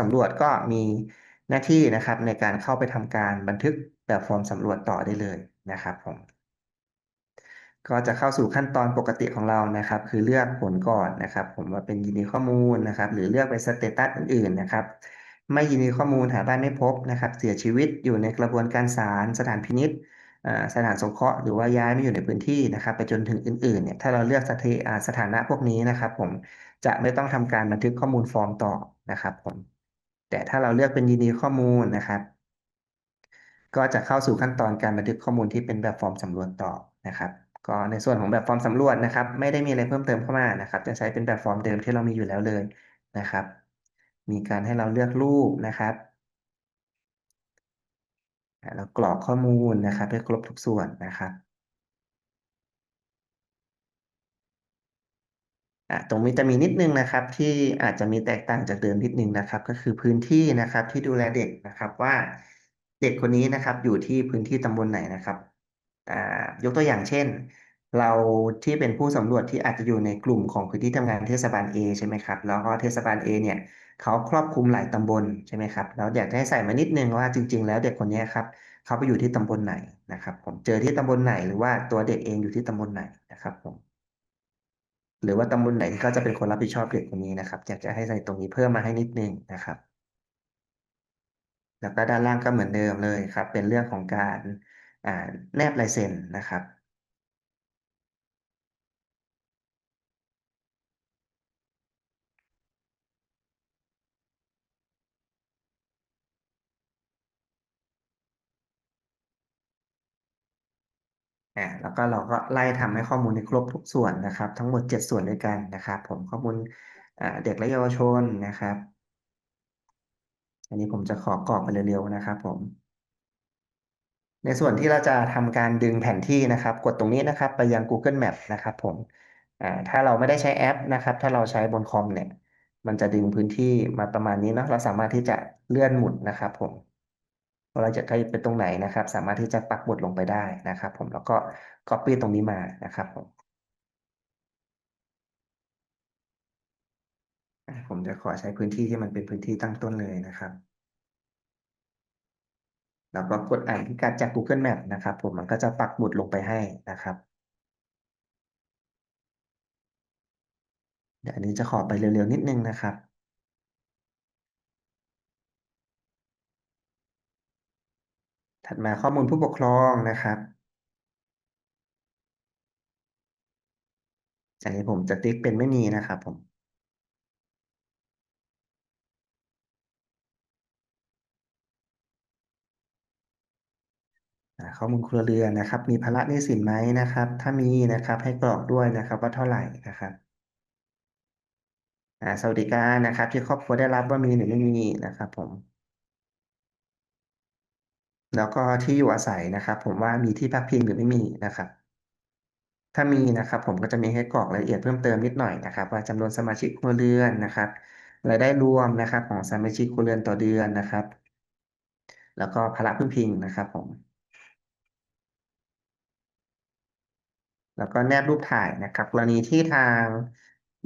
สำรวจก็มีหน้าที่นะครับในการเข้าไปทำการบันทึกแบบฟอร์มสำรวจต่อได้เลยนะครับผมก็จะเข้าสู่ขั้นตอนปกติของเรานะครับ คือเลือกผลก่อนนะครับ ผมว่าเป็นยินดีข้อมูลนะครับ หรือเลือกไปสเตตัสอื่นๆนะครับ ไม่ยินดีข้อมูลหาบ้านไม่พบนะครับ เสียชีวิตอยู่ในกระบวนการศาลสถานพินิษสถานสงเคราะห์หรือว่าย้ายไม่อยู่ในพื้นที่นะครับ ไปจนถึงอื่นๆเนี่ยถ้าเราเลือกสถาสถานะพวกนี้นะครับ ผมจะไม่ต้องทำการบันทึกข้อมูลฟอร์มต่อนะครับผม แต่ถ้าเราเลือกเป็นยินดีข้อมูลนะครับ ก็จะเข้าสู่ขั้นตอนการบันทึกข้อมูลที่เป็นแบบฟอร์มสำรวจต่อนะครับ ก็ในส่วนของแบบฟอร์มสำรวจนะครับ ไม่ได้มีอะไรเพิ่มเติมเข้ามานะครับ จะใช้เป็นแบบฟอร์มเดิมที่เรามีอยู่แล้วเลยนะครับ มีการให้เราเลือกรูปนะครับแล้วกรอกข้อมูลนะครับให้ครบทุกส่วนนะครับ ตรงนี้จะมีนิดนึงนะครับ ที่อาจจะมีแตกต่างจากเดิมนิดนึงนะครับ ก็คือพื้นที่นะครับ ที่ดูแลเด็กนะครับว่าเด็กคนนี้นะครับ อยู่ที่พื้นที่ตำบลไหนนะครับยกตัวอย่างเช่น เราที่เป็นผู้สำรวจที่อาจจะอยู่ในกลุ่มของพื้นที่ทำงานเทศบาล A ใช่ไหมครับแล้วก็เทศบาล A เนี่ยเขาครอบคลุมหลายตำบลใช่ไหมครับเราอยากให้ใส่มานิดนึงว่าจริง ๆ แล้วเด็กคนนี้ครับเขาไปอยู่ที่ตำบลไหนนะครับ ผมเจอที่ตำบลไหนหรือว่าตัวเด็กเองอยู่ที่ตำบลไหนนะครับผม หรือว่าตำบลไหนก็จะเป็นคนรับผิดชอบเด็กคนนี้นะครับ อยากจะให้ใส่ตรงนี้เพิ่มมาให้นิดนึงนะครับ แล้วก็ด้านล่างก็เหมือนเดิมเลยครับ เป็นเรื่องของการแนบลายเซ็นนะครับ อ่าแล้วก็เราก็ไล่ทำให้ข้อมูลในครบทุกส่วนนะครับ ทั้งหมด 7 ส่วนด้วยกันนะครับ ผมข้อมูลเด็กและเยาวชนนะครับ อันนี้ผมจะขอกรอกไปเร็วๆนะครับผมในส่วนที่เราจะทำการดึงแผนที่นะครับ กดตรงนี้นะครับ ไปยัง Google Map นะครับ ผมถ้าเราไม่ได้ใช้แอปนะครับ ถ้าเราใช้บนคอมเนี่ย มันจะดึงพื้นที่มาประมาณนี้เนาะเราสามารถที่จะเลื่อนหมุนนะครับ ผม เราจะใช้เป็นตรงไหนนะครับ สามารถที่จะปักหมุดลงไปได้นะครับ ผมแล้วก็ Copy ตรงนี้มานะครับผมผมจะขอใช้พื้นที่ที่มันเป็นพื้นที่ตั้งต้นเลยนะครับ แล้วก็กดอ่านพิกัดจาก Google Map นะครับ ผมมันก็จะปักหมุดลงไปให้นะครับเดี๋ยวอันนี้จะขอไปเร็วๆนิดนึงนะครับ ถัดมาข้อมูลผู้ปกครองนะครับอันนี้ผมจะติ๊กเป็นไม่มีนะครับผมข้อมูลครัวเรือนนะครับ มีภาระหนี้สินไหมนะครับ ถ้ามีนะครับให้กรอกด้วยนะครับว่าเท่าไหร่นะครับสวัสดิการนะครับ ที่ครอบครัวได้รับว่ามีหรือไม่มีนะครับ ผม แล้วก็ที่อยู่อาศัยนะครับ ผมว่ามีที่พักพิงหรือไม่มีนะครับ ถ้ามีนะครับ ผมก็จะมีให้กรอกรายละเอียดเพิ่มเติมนิดหน่อยนะครับ ว่าจำนวนสมาชิกครัวเรือนนะครับรายได้รวมนะครับ ของสมาชิกครัวเรือนต่อเดือนนะครับ แล้วก็ภาระพึ่งพิงนะครับผมแล้วก็แนบรูปถ่ายนะครับ กรณีที่ทาง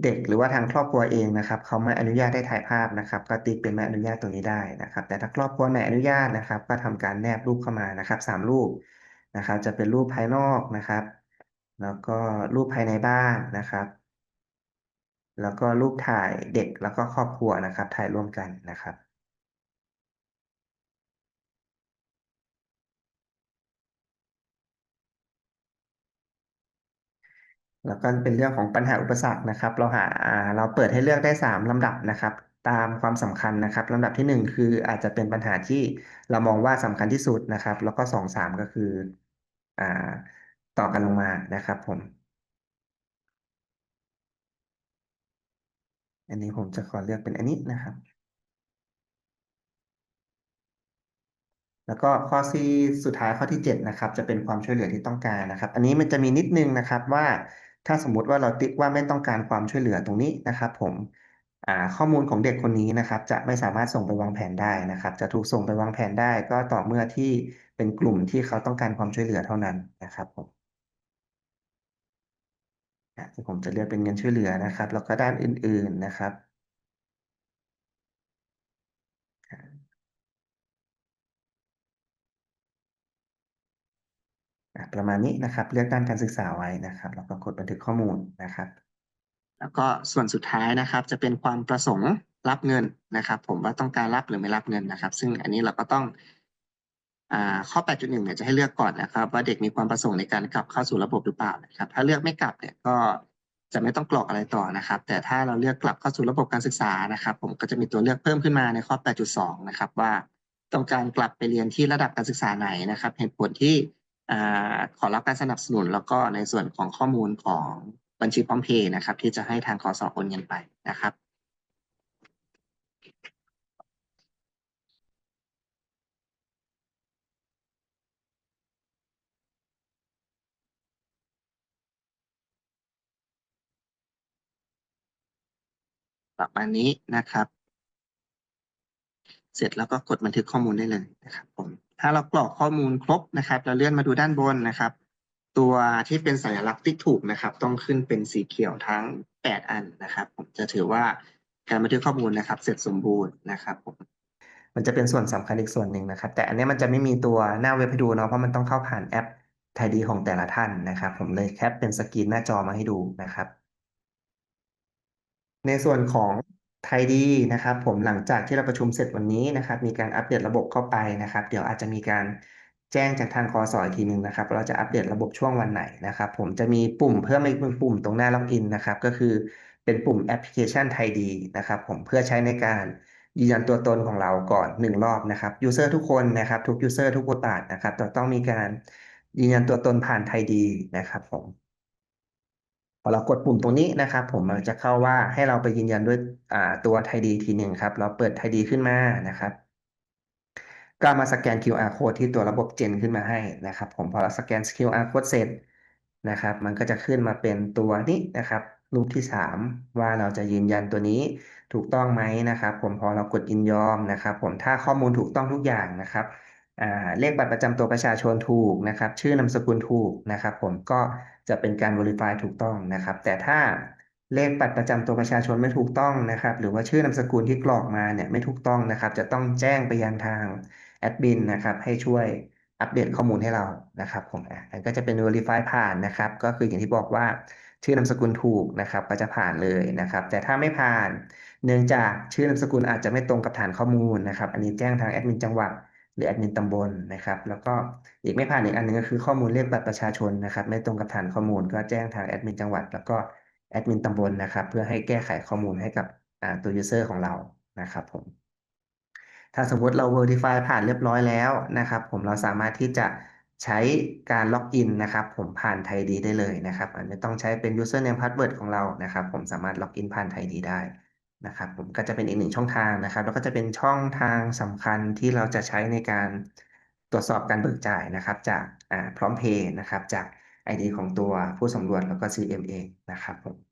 เด็กหรือว่าทางครอบครัวเองนะครับเขาไม่อนุญาตให้ถ่ายภาพนะครับ ก็ติ๊กเป็นไม่อนุญาตตรงนี้ได้นะครับ แต่ถ้าครอบครัวไหนอนุญาตนะครับ ก็ทำการแนบรูปเข้ามานะครับสามรูปนะครับ จะเป็นรูปภายนอกนะครับ แล้วก็รูปภายในบ้านนะครับ แล้วก็รูปถ่ายเด็กแล้วก็ครอบครัวนะครับ ถ่ายร่วมกันนะครับ แล้วก็เป็นเรื่องของปัญหาอุปสรรคนะครับ เราหาเราเปิดให้เลือกได้ 3ลำดับนะครับ ตามความสำคัญนะครับลำดับที่ 1 คืออาจจะเป็นปัญหาที่เรามองว่าสำคัญที่สุดนะครับ แล้วก็ 2 3 ก็คืออ่าต่อกันลงมานะครับผม อันนี้ผมจะขอเลือกเป็นอันนี้นะครับ แล้วก็ข้อที่สุดท้ายข้อที่ 7 นะครับ จะเป็นความช่วยเหลือที่ต้องการนะครับ อันนี้มันจะมีนิดนึงนะครับว่า ถ้าสมมุติว่าเราติ๊กว่าไม่ต้องการความช่วยเหลือตรงนี้นะครับผมข้อมูลของเด็กคนนี้นะครับ จะไม่สามารถส่งไปวางแผนได้นะครับ จะถูกส่งไปวางแผนได้ก็ต่อเมื่อที่เป็นกลุ่มที่เขาต้องการความช่วยเหลือเท่านั้นนะครับผมผมจะเลือกเป็นเงินช่วยเหลือนะครับ แล้วก็ด้านอื่น ๆนะครับ อะ ประมาณนี้นะครับ เลือกด้านการศึกษาไว้นะครับแล้วก็กดบันทึกข้อมูลนะครับ แล้วก็ส่วนสุดท้ายนะครับ จะเป็นความประสงค์รับเงินนะครับ ผมว่าต้องการรับหรือไม่รับเงินนะครับ ซึ่งอันนี้เราก็ต้องอข้อ 8.1 เนี่ยจะให้เลือกก่อนนะครับ ว่าเด็กมีความประสงค์ในการกลับเข้าสู่ระบบหรือเปล่านะครับ ถ้าเลือกไม่กลับเนี่ยก็จะไม่ต้องกรอกอะไรต่อนะครับ แต่ถ้าเราเลือกกลับเข้าสู่ระบบการศึกษานะครับ ผมก็จะมีตัวเลือกเพิ่มขึ้นมาในข้อ 8.2 นะครับ ว่าต้องการกลับไปเรียนที่ระดับการศึกษาไหนนะครับ เหตุผลที่ ขอรับการสนับสนุนแล้วก็ในส่วนของข้อมูลของบัญชีพร้อมเพย์นะครับ ที่จะให้ทางคอสอโอนเงินไปนะครับประมาณนี้นะครับ เสร็จแล้วก็กดบันทึกข้อมูลได้เลยนะครับผม ถ้าเรากรอกข้อมูลครบนะครับเราเลื่อนมาดูด้านบนนะครับ ตัวที่เป็นสัญลักษณ์ติ๊กถูกนะครับ ต้องขึ้นเป็นสีเขียวทั้ง 8 อันนะครับ ผมจะถือว่าการบันทึกข้อมูลนะครับ เสร็จสมบูรณ์นะครับผมมันจะเป็นส่วนสำคัญอีกส่วนหนึ่งนะครับ แต่อันนี้มันจะไม่มีตัวหน้าเว็บให้ดูเนาะเพราะมันต้องเข้าผ่านแอปไทยดีของแต่ละท่านนะครับ ผมเลยแคปเป็นสกรีนหน้าจอมาให้ดูนะครับ ในส่วนของ ไทยดีนะครับ ผมหลังจากที่เราประชุมเสร็จวันนี้นะครับ มีการอัปเดตระบบเข้าไปนะครับ เดี๋ยวอาจจะมีการแจ้งจากทางคอสอีกทีหนึ่งนะครับ เราจะอัปเดตระบบช่วงวันไหนนะครับ ผมจะมีปุ่มเพิ่มอีกหนึ่งปุ่มตรงหน้าล็อกอินนะครับ ก็คือเป็นปุ่มแอปพลิเคชันไทยดีนะครับ ผมเพื่อใช้ในการยืนยันตัวตนของเราก่อนหนึ่งรอบนะครับยูเซอร์ทุกคนนะครับทุกยูเซอร์ทุกบทบาทนะครับจะต้องมีการยืนยันตัวตนผ่านไทยดีนะครับผม พอเรากดปุ่มตรงนี้นะครับ ผมมันจะเข้าว่าให้เราไปยืนยันด้วยตัวไทยดีทีหนึ่งครับ เราเปิดไทยดีขึ้นมานะครับก็มาสแกน QR code ที่ตัวระบบเจนขึ้นมาให้นะครับ ผมพอเราสแกน QR code เสร็จนะครับ มันก็จะขึ้นมาเป็นตัวนี้นะครับ รูปที่ 3 ว่าเราจะยืนยันตัวนี้ถูกต้องไหมนะครับ ผมพอเรากดยินยอมนะครับ ผมถ้าข้อมูลถูกต้องทุกอย่างนะครับ เลขบัตรประจำตัวประชาชนถูกนะครับ ชื่อนามสกุลถูกนะครับ ผมก็จะเป็นการ verify ถูกต้องนะครับ แต่ถ้าเลขบัตรประจำตัวประชาชนไม่ถูกต้องนะครับ หรือว่าชื่อนามสกุลที่กรอกมาเนี่ยไม่ถูกต้องนะครับ จะต้องแจ้งไปยังทางแอดมินนะครับ ให้ช่วยอัปเดตข้อมูลให้เรานะครับ ผมอะอันก็จะเป็น verify ผ่านนะครับ ก็คืออย่างที่บอกว่าชื่อนามสกุลถูกนะครับก็จะผ่านเลยนะครับ แต่ถ้าไม่ผ่าน เนื่องจากชื่อนามสกุลอาจจะไม่ตรงกับฐานข้อมูลนะครับ อันนี้แจ้งทางแอดมินจังหวัด หรือแอดมินตำบลนะครับ แล้วก็อีกไม่ผ่านอีกอันหนึงก็คือข้อมูลเลขบัตรประชาชนนะครับ ไม่ตรงกับฐานข้อมูลก็แจ้งทางแอดมินจังหวัด แล้วก็แอดมินตำบลนะครับ เพื่อให้แก้ไขข้อมูลให้กับตัวยูเซอร์ของเรานะครับผมถ้าสมมติเรา Verify ผ่านเรียบร้อยแล้วนะครับ ผมเราสามารถที่จะใช้การล็อกอินนะครับ ผมผ่านไทยดีได้เลยนะครับไม่ต้องใช้เป็น username password ของเรานะครับ ผมสามารถล็อกอินผ่านไทยดีได้ นะครับผมก็จะเป็นอีกหนึ่งช่องทางนะครับ แล้วก็จะเป็นช่องทางสำคัญที่เราจะใช้ในการตรวจสอบการเบิกจ่ายนะครับ จากพร้อมเพย์นะครับ จาก ID ของตัวผู้สำรวจแล้วก็ CMA นะครับผม